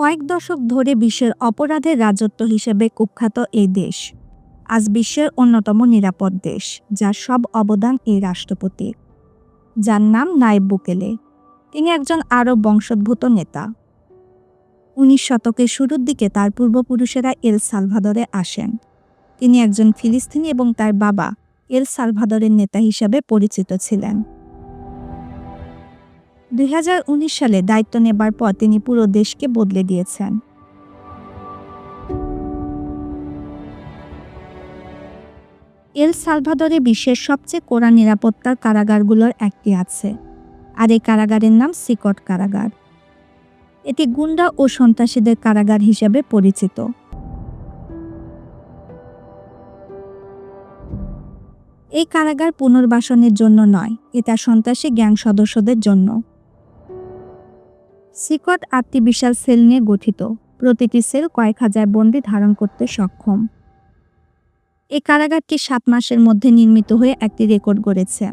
কয়েক দশক ধরে বিশ্বের অপরাধের রাজত্ব হিসেবে কুখ্যাত এই দেশ। আজ বিশ্বের অন্যতম নিরাপদ দেশ, যার সব অবদান এই রাষ্ট্রপতি। যার নাম নায়েব বুকেলে। তিনি একজন আরব বংশোদ্ভূত নেতা। উনিশ শতকের শুরুর দিকে তার পূর্বপুরুষেরা এল সালভাদরে আসেন। তিনি একজন ফিলিস্তিনি এবং তার বাবা এল সালভাদরের নেতা হিসাবে পরিচিত ছিলেন। দুই হাজার উনিশ সালে দায়িত্ব নেবার পর তিনি পুরো দেশকে বদলে দিয়েছেন। এল সালভাদরে বিশ্বের সবচেয়ে কড়া নিরাপত্তার কারাগারগুলোর একটি আছে, আর এই কারাগারের নাম সিকট কারাগার। এটি গুন্ডা ও সন্ত্রাসীদের কারাগার হিসেবে পরিচিত। এই কারাগার পুনর্বাসনের জন্য নয়, এটা সন্ত্রাসী গ্যাং সদস্যদের জন্য। সিকট আটটি বিশাল সেল নিয়ে গঠিত। প্রতিটি সেল কয়েক হাজার বন্দি ধারণ করতে সক্ষম। এই কারাগারটি সাত মাসের মধ্যে নির্মিত হয়ে একটি রেকর্ড গড়েছে।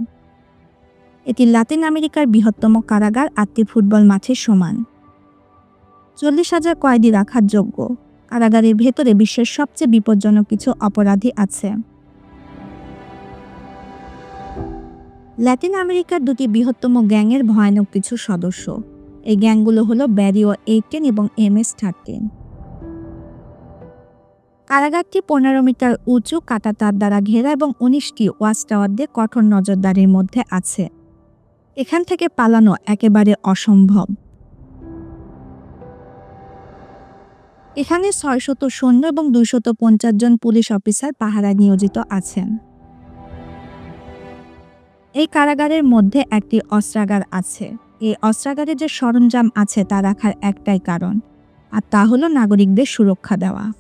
এটি লাতিন আমেরিকার বৃহত্তম কারাগার আটটি ফুটবল মাঠের সমান। চল্লিশ হাজার কয়েদি রাখার যোগ্য। কারাগারের ভেতরে বিশ্বের সবচেয়ে বিপজ্জনক কিছু অপরাধী আছে। ল্যাটিন আমেরিকার দুটি বৃহত্তম গ্যাংয়ের ভয়ানক কিছু সদস্য। এই গ্যাংগুলো হলো ব্যারিও এইটেন এবং এম এস থার্টিন। কারাগারটি পনেরো মিটার উঁচু, কাটা তার দ্বারা ঘেরা এবং উনিশটি ওয়াচ টাওয়ার দিয়ে কঠোর নজরদারির মধ্যে আছে। এখান থেকে পালানো একেবারে অসম্ভব। এখানে ছয়শত সৈন্য এবং দুইশত পঞ্চাশ জন পুলিশ অফিসার পাহারা নিয়োজিত আছেন। এই কারাগারের মধ্যে একটি অস্ত্রাগার আছে। এই অস্ত্রাগারে যে সরঞ্জাম আছে তা রাখার একটাই কারণ, আর তা হলো নাগরিকদের সুরক্ষা দেওয়া।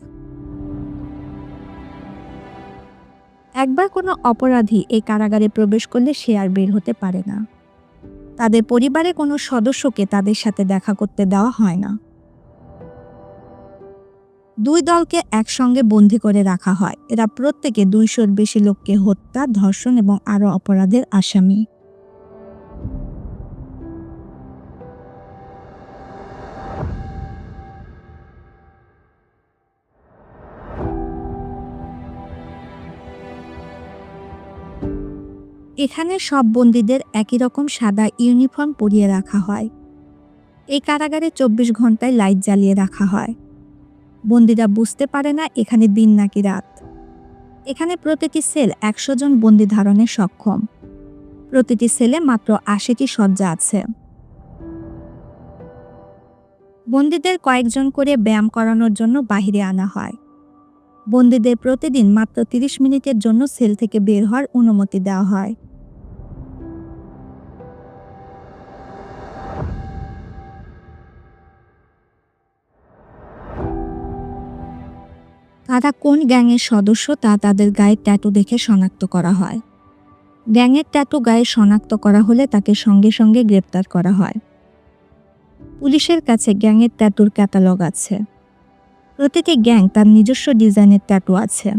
একবার কোনো অপরাধী এই কারাগারে প্রবেশ করলে সে আর বের হতে পারে না। তাদের পরিবারে কোনো সদস্যকে তাদের সাথে দেখা করতে দেওয়া হয় না। দুই দলকে একসঙ্গে বন্দি করে রাখা হয়। এরা প্রত্যেকে দুইশোর বেশি লোককে হত্যা, ধর্ষণ এবং আরও অপরাধের আসামি। এখানে সব বন্দীদের একই রকম সাদা ইউনিফর্ম পরিয়ে রাখা হয়। এই কারাগারে চব্বিশ ঘন্টায় লাইট জ্বালিয়ে রাখা হয়। বন্দীরা বুঝতে পারে না এখানে দিন নাকি রাত। এখানে প্রতিটি সেল একশো জন বন্দি ধারণে সক্ষম। প্রতিটি সেলে মাত্র আশিটি শয্যা আছে। বন্দীদের কয়েকজন করে ব্যায়াম করানোর জন্য বাহিরে আনা হয়। বন্দীদের প্রতিদিন মাত্র তিরিশ মিনিটের জন্য সেল থেকে বের হওয়ার অনুমতি দেওয়া হয়। তারা কোন গ্যাংয়ের সদস্য তা তাদের গায়ের ট্যাটু দেখে শনাক্ত করা হয়। গ্যাংয়ের ট্যাটু গায়ে শনাক্ত করা হলে তাকে সঙ্গে সঙ্গে গ্রেপ্তার করা হয়। পুলিশের কাছে গ্যাংয়ের ট্যাটুর ক্যাটালগ আছে। প্রতিটি গ্যাং তার নিজস্ব ডিজাইনের ট্যাটু আছে,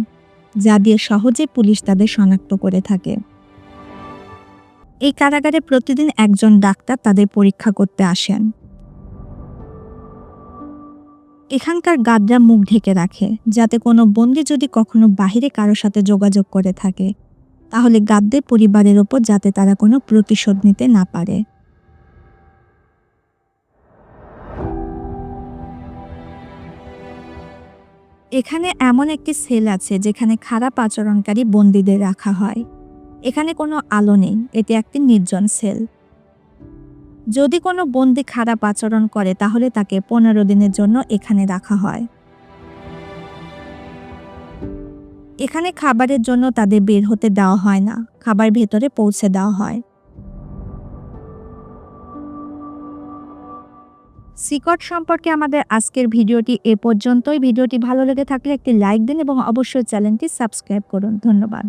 যা দিয়ে সহজে পুলিশ তাদের শনাক্ত করে থাকে। এই কারাগারে প্রতিদিন একজন ডাক্তার তাদের পরীক্ষা করতে আসেন। এখানকার গার্ডরা মুখ ঢেকে রাখে, যাতে কোনো বন্দি যদি কখনো বাহিরে কারও সাথে যোগাযোগ করে থাকে, তাহলে গাদ্দের পরিবারের ওপর যাতে তারা কোনো প্রতিশোধ নিতে না পারে। এখানে এমন একটি সেল আছে যেখানে খারাপ আচরণকারী বন্দীদের রাখা হয়। এখানে কোনো আলো নেই, এটি একটি নির্জন সেল। যদি কোনো বন্দি খারাপ আচরণ করে, তাহলে তাকে পনেরো দিনের জন্য এখানে রাখা হয়। এখানে খাবারের জন্য তাদের বের হতে দেওয়া হয় না। খাবার ভেতরে পৌঁছে দেওয়া হয়। সিকট সম্পর্কে আমাদের আজকের ভিডিওটি এ পর্যন্তই। ভিডিওটি ভালো লেগে থাকলে একটি লাইক দিন এবং অবশ্যই চ্যানেলটি সাবস্ক্রাইব করুন। ধন্যবাদ।